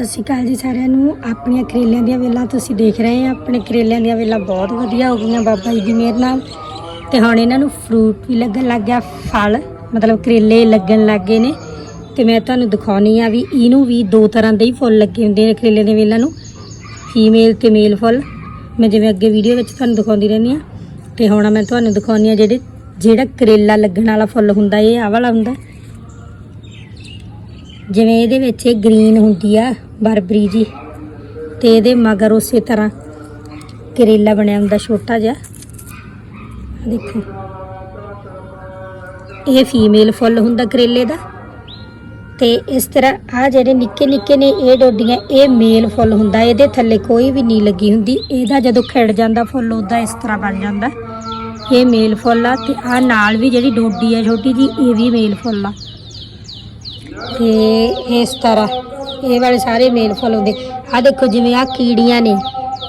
ਸਤਿ ਸ਼੍ਰੀ ਅਕਾਲ ਜੀ ਸਾਰਿਆਂ ਨੂੰ ਆਪਣੀਆਂ ਕਰੇਲਿਆਂ ਦੀਆਂ ਵੇਲਾਂ ਤੁਸੀਂ ਦੇਖ ਰਹੇ ਆ। ਆਪਣੇ ਕਰੇਲਿਆਂ ਦੀਆਂ ਵੇਲਾਂ ਬਹੁਤ ਵਧੀਆ ਹੋ ਗਈਆਂ ਬਾਬਾ ਜੀ ਦੀ ਮਿਹਰ ਨਾਲ। ਤੇ ਹੁਣ ਇਹਨਾਂ ਨੂੰ ਫਰੂਟ ਵੀ ਲੱਗਣ ਲੱਗ ਗਿਆ, ਫਲ, ਮਤਲਬ ਕਰੇਲੇ ਲੱਗਣ ਲੱਗ ਗਏ ਨੇ। ਤੇ ਮੈਂ ਤੁਹਾਨੂੰ ਦਿਖਾਉਣੀ ਆ ਵੀ ਇਹਨੂੰ ਵੀ ਦੋ ਤਰ੍ਹਾਂ ਦੇ ਹੀ ਫੁੱਲ ਲੱਗੇ ਹੁੰਦੇ ਨੇ ਕਰੇਲੇ ਦੇ ਵੇਲਾਂ ਨੂੰ। ਫੀਮੇਲ ਤੇ ਮੇਲ ਫੁੱਲ। ਮੈਂ ਜਿਵੇਂ ਅੱਗੇ ਵੀਡੀਓ ਵਿੱਚ ਤੁਹਾਨੂੰ ਦਿਖਾਉਂਦੀ ਰਹਿੰਦੀ ਆ। ਤੇ ਹੁਣ ਮੈਂ ਤੁਹਾਨੂੰ ਦਿਖਾਉਣੀ ਆ ਜਿਹੜੇ ਜਿਹੜਾ ਕਰੇਲਾ ਲੱਗਣ ਵਾਲਾ ਫੁੱਲ ਹੁੰਦਾ, ਇਹ ਆਹ ਵਾਲਾ ਹੁੰਦਾ। ਜਿਵੇਂ ਇਹਦੇ ਵਿੱਚ ਇਹ ਗ੍ਰੀਨ ਹੁੰਦੀ ਆ, ਬਰਬਰੀ ਜੀ। ਤੇ ਇਹਦੇ ਮਗਰ ਉਸੇ ਤਰ੍ਹਾਂ ਕਰੇਲਾ ਬਣਿਆ ਹੁੰਦਾ ਛੋਟਾ ਜਿਹਾ। ਦੇਖੋ। ਇਹ ਫੀਮੇਲ ਫੁੱਲ ਹੁੰਦਾ ਕਰੇਲੇ ਦਾ। ਤੇ ਇਸ ਤਰ੍ਹਾਂ ਆ ਜਿਹੜੇ ਨਿੱਕੇ ਨਿੱਕੇ ਨੇ ਇਹ ਡੋਡੀਆਂ, ਇਹ ਮੇਲ ਫੁੱਲ ਹੁੰਦਾ। ਇਹਦੇ ਥੱਲੇ ਕੋਈ ਵੀ ਨਹੀਂ ਲੱਗੀ ਹੁੰਦੀ। ਇਹਦਾ ਜਦੋਂ ਖਿੜ ਜਾਂਦਾ ਫੁੱਲ, ਉਹਦਾ ਇਸ ਤਰ੍ਹਾਂ ਬਣ ਜਾਂਦਾ। ਇਹ ਮੇਲ ਫੁੱਲ ਆ ਤੇ ਆ ਨਾਲ ਵੀ ਜਿਹੜੀ ਡੋਡੀ ਆ ਛੋਟੀ ਜੀ, ਇਹ ਵੀ ਮੇਲ ਫੁੱਲ ਆ। ਤੇ ਇਸ ਤਰ੍ਹਾਂ ਇਹ ਵਾਲੇ ਸਾਰੇ ਮੇਲ ਫੁੱਲ ਹੁੰਦੇ। ਆ ਦੇਖੋ ਜਿਵੇਂ ਆ ਕੀੜੀਆਂ ਨੇ,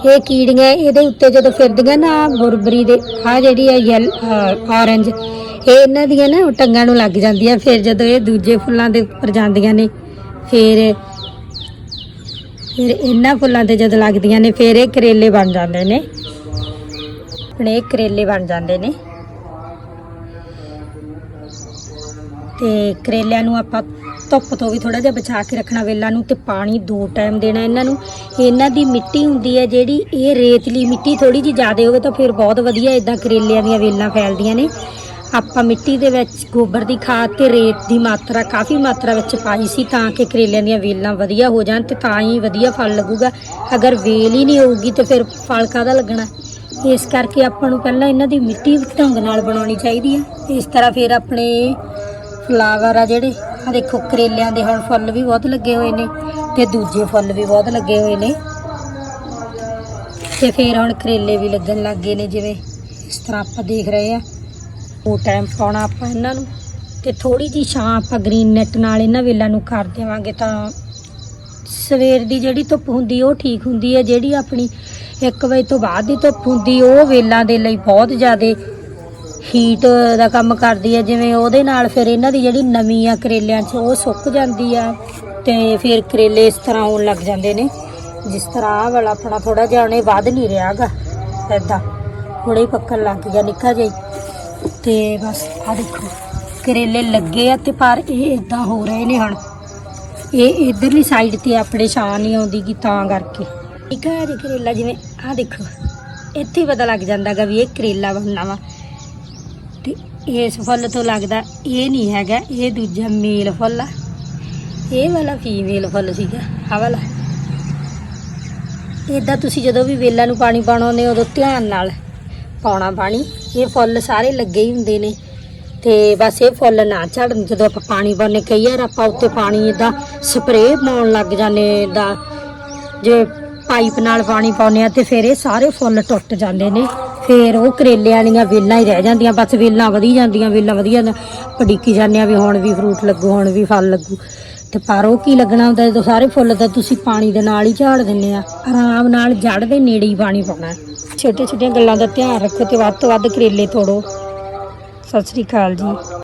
ਇਹ ਕੀੜੀਆਂ ਇਹਦੇ ਉੱਤੇ ਜਦੋਂ ਫਿਰਦੀਆਂ ਨਾ ਬੁਰਬਰੀ ਦੇ ਆ ਜਿਹੜੀ ਆ ਯੈਲ ਔਰੰਜ ਇਹ ਇਹਨਾਂ ਦੀਆਂ ਨਾ ਟੰਗਾਂ ਨੂੰ ਲੱਗ ਜਾਂਦੀਆਂ, ਫਿਰ ਜਦੋਂ ਇਹ ਦੂਜੇ ਫੁੱਲਾਂ ਦੇ ਉੱਪਰ ਜਾਂਦੀਆਂ ਨੇ, ਫਿਰ ਫਿਰ ਇਹਨਾਂ ਫੁੱਲਾਂ ਤੇ ਜਦੋਂ ਲੱਗਦੀਆਂ ਨੇ, ਫਿਰ ਇਹ ਕਰੇਲੇ ਬਣ ਜਾਂਦੇ ਨੇ। ਆਪਣੇ ਕਰੇਲੇ ਬਣ ਜਾਂਦੇ ਨੇ। ਤੇ ਕਰੇਲਿਆਂ ਨੂੰ ਆਪਾਂ ਧੁੱਪ ਤੋਂ ਵੀ ਥੋੜਾ ਜਿਹਾ ਬਚਾ ਕੇ ਰੱਖਣਾ, ਵੇਲਾਂ ਨੂੰ ਤੇ ਪਾਣੀ ਦੋ ਟਾਈਮ ਦੇਣਾ ਇਹਨਾਂ ਨੂੰ। ਇਹਨਾਂ ਦੀ ਮਿੱਟੀ ਹੁੰਦੀ ਹੈ ਜਿਹੜੀ, ਇਹ ਰੇਤਲੀ ਮਿੱਟੀ ਥੋੜੀ ਜਿਹੀ ਜ਼ਿਆਦਾ ਹੋਵੇ ਤਾਂ ਫਿਰ ਬਹੁਤ ਵਧੀਆ ਇਦਾਂ ਕਰੇਲਿਆਂ ਦੀਆਂ ਵੇਲਾਂ ਫੈਲਦੀਆਂ ਨੇ। ਆਪਾਂ ਮਿੱਟੀ ਦੇ ਵਿੱਚ ਗੋਬਰ ਦੀ ਖਾਦ ਤੇ ਰੇਤ ਦੀ ਮਾਤਰਾ, ਕਾਫੀ ਮਾਤਰਾ ਵਿੱਚ ਪਾਈ ਸੀ ਤਾਂ ਕਿ ਕਰੇਲਿਆਂ ਦੀਆਂ ਵੇਲਾਂ ਵਧੀਆ ਹੋ ਜਾਣ ਤੇ ਤਾਂ ਹੀ ਵਧੀਆ ਫਲ ਲੱਗੂਗਾ। ਅਗਰ ਵੇਲ ਹੀ ਨਹੀਂ ਹੋਊਗੀ ਤੇ ਫਿਰ ਫਲ ਕਾਹਦਾ ਲੱਗਣਾ? ਇਸ ਕਰਕੇ ਆਪਾਂ ਨੂੰ ਪਹਿਲਾਂ ਇਹਨਾਂ ਦੀ ਮਿੱਟੀ ਢੰਗ ਨਾਲ ਬਣਾਉਣੀ ਚਾਹੀਦੀ ਹੈ। ਇਸ ਤਰ੍ਹਾਂ ਫਿਰ ਆਪਣੇ ਫਲਾਵਰ ਆ ਜਿਹੜੇ ਆ ਦੇਖੋ ਕਰੇਲਿਆਂ ਦੇ ਹੁਣ ਫੁੱਲ ਵੀ ਬਹੁਤ ਲੱਗੇ ਹੋਏ ਨੇ ਤੇ ਦੂਜੇ ਫੁੱਲ ਵੀ ਬਹੁਤ ਲੱਗੇ ਹੋਏ ਨੇ। ਤੇ ਫਿਰ ਹੁਣ ਕਰੇਲੇ ਵੀ ਲੱਗਣ ਲੱਗ ਗਏ ਨੇ ਜਿਵੇਂ ਇਸ ਤਰ੍ਹਾਂ ਆਪਾਂ ਦੇਖ ਰਹੇ ਆ। ਉਹ ਟਾਈਮ ਪਾਉਣਾ ਆਪਾਂ ਇਹਨਾਂ ਨੂੰ ਤੇ ਥੋੜੀ ਜੀ ਛਾਂ ਆਪਾਂ ਗ੍ਰੀਨ ਨੈਟ ਨਾਲ ਇਹਨਾਂ ਵੇਲਾਂ ਨੂੰ ਕਰ ਦੇਵਾਂਗੇ ਤਾਂ ਸਵੇਰ ਦੀ ਜਿਹੜੀ ਧੁੱਪ ਹੁੰਦੀ ਉਹ ਠੀਕ ਹੁੰਦੀ ਹੈ, ਜਿਹੜੀ ਆਪਣੀ 1 ਵਜੇ ਤੋਂ ਬਾਅਦ ਦੀ ਧੁੱਪ ਹੁੰਦੀ ਉਹ ਵੇਲਾਂ ਦੇ ਲਈ ਬਹੁਤ ਜ਼ਿਆਦਾ ਹੀਟ ਦਾ ਕੰਮ ਕਰਦੀ ਹੈ ਜਿਵੇਂ ਉਹਦੇ ਨਾਲ ਫਿਰ ਇਹਨਾਂ ਦੀ ਜਿਹੜੀ ਨਮੀ ਆ ਕਰੇਲਿਆਂ 'ਚ ਉਹ ਸੁੱਕ ਜਾਂਦੀ ਆ ਤੇ ਫਿਰ ਕਰੇਲੇ ਇਸ ਤਰ੍ਹਾਂ ਹੋਣ ਲੱਗ ਜਾਂਦੇ ਨੇ। ਜਿਸ ਤਰ੍ਹਾਂ ਆਹ ਵਾਲਾ ਆਪਣਾ ਥੋੜਾ ਜਿਹਾ ਉਹਨੇ ਵੱਧ ਨਹੀਂ ਰਿਹਾਗਾ ਐਦਾਂ ਹੁਣੇ ਹੀ ਪੱਕਣ ਲੱਗ ਗਿਆ, ਨਿੱਕਾ ਜਿਹਾ ਹੀ। ਤੇ ਬਸ ਆ ਦੇਖੋ, ਕਰੇਲੇ ਲੱਗੇ ਆ ਤੇ ਪਰ ਇਹ ਇਦਾਂ ਹੋ ਰਹੇ ਨੇ ਹੁਣ। ਇਹ ਇਧਰਲੀ ਸਾਈਡ ਤੇ ਆਪਣੇ ਛਾਂ ਨਹੀਂ ਆਉਂਦੀ ਕਿ ਤਾਂ ਕਰਕੇ। ਇੱਕ ਆ ਕਰੇਲਾ ਜਿਵੇਂ ਆ ਦੇਖੋ, ਇੱਥੇ ਪਤਾ ਲੱਗ ਜਾਂਦਾਗਾ ਵੀ ਇਹ ਕਰੇਲਾ ਬਣਨਾ ਵਾ। ਇਸ ਫੁੱਲ ਤੋਂ ਲੱਗਦਾ ਇਹ ਨਹੀਂ ਹੈਗਾ, ਇਹ ਦੂਜਾ ਮੇਲ ਫੁੱਲ ਆ। ਇਹ ਵਾਲਾ ਫੀਮੇਲ ਫੁੱਲ ਸੀਗਾ ਆ ਵਾਲਾ। ਇਦਾਂ ਤੁਸੀਂ ਜਦੋਂ ਵੀ ਵੇਲਾਂ ਨੂੰ ਪਾਣੀ ਪਾਉਣਾ ਹੁੰਦੇ ਉਦੋਂ ਧਿਆਨ ਨਾਲ ਪਾਉਣਾ ਪਾਣੀ। ਇਹ ਫੁੱਲ ਸਾਰੇ ਲੱਗੇ ਹੀ ਹੁੰਦੇ ਨੇ। ਤੇ ਬਸ ਇਹ ਫੁੱਲ ਨਾ ਝੜਨ, ਜਦੋਂ ਆਪਾਂ ਪਾਣੀ ਪਾਉਂਦੇ ਕਈ ਵਾਰ ਆਪਾਂ ਉੱਤੇ ਪਾਣੀ ਇਦਾਂ ਸਪਰੇਅ ਪਾਉਣ ਲੱਗ ਜਾਂਦੇ ਇਦਾਂ ਜੇ ਪਾਈਪ ਨਾਲ ਪਾਣੀ ਪਾਉਂਦੇ ਆ ਤੇ ਫਿਰ ਇਹ ਸਾਰੇ ਫੁੱਲ ਟੁੱਟ ਜਾਂਦੇ ਨੇ। ਫਿਰ ਉਹ ਕਰੇਲਿਆਂ ਵਾਲੀਆਂ ਵੇਲਾਂ ਹੀ ਰਹਿ ਜਾਂਦੀਆਂ, ਬਸ ਵੇਲਾਂ ਵਧੀ ਜਾਂਦੀਆਂ, ਵੇਲਾਂ ਵਧੀ ਜਾਂਦੀਆਂ ਪੜੀਕੀ ਜਾਂਦੇ ਆ ਵੀ ਹੁਣ ਵੀ ਫਰੂਟ ਲੱਗੂ, ਹੁਣ ਵੀ ਫਲ ਲੱਗੂ। ਤੇ ਪਰ ਉਹ ਕੀ ਲੱਗਣਾ ਹੁੰਦਾ, ਜਦੋਂ ਸਾਰੇ ਫੁੱਲ ਤਾਂ ਤੁਸੀਂ ਪਾਣੀ ਦੇ ਨਾਲ ਹੀ ਝਾੜ ਦਿੰਦੇ ਆ, ਆਰਾਮ ਨਾਲ ਜੜ ਦੇ ਨੇੜੇ ਹੀ ਪਾਣੀ ਪਾਉਣਾ। ਛੋਟੇ ਛੋਟੀਆਂ ਗੱਲਾਂ ਦਾ ਧਿਆਨ ਰੱਖੋ ਤੇ ਵੱਧ ਤੋਂ ਵੱਧ ਕਰੇਲੇ ਤੋੜੋ। ਸਤਿ ਸ੍ਰੀ ਅਕਾਲ ਜੀ।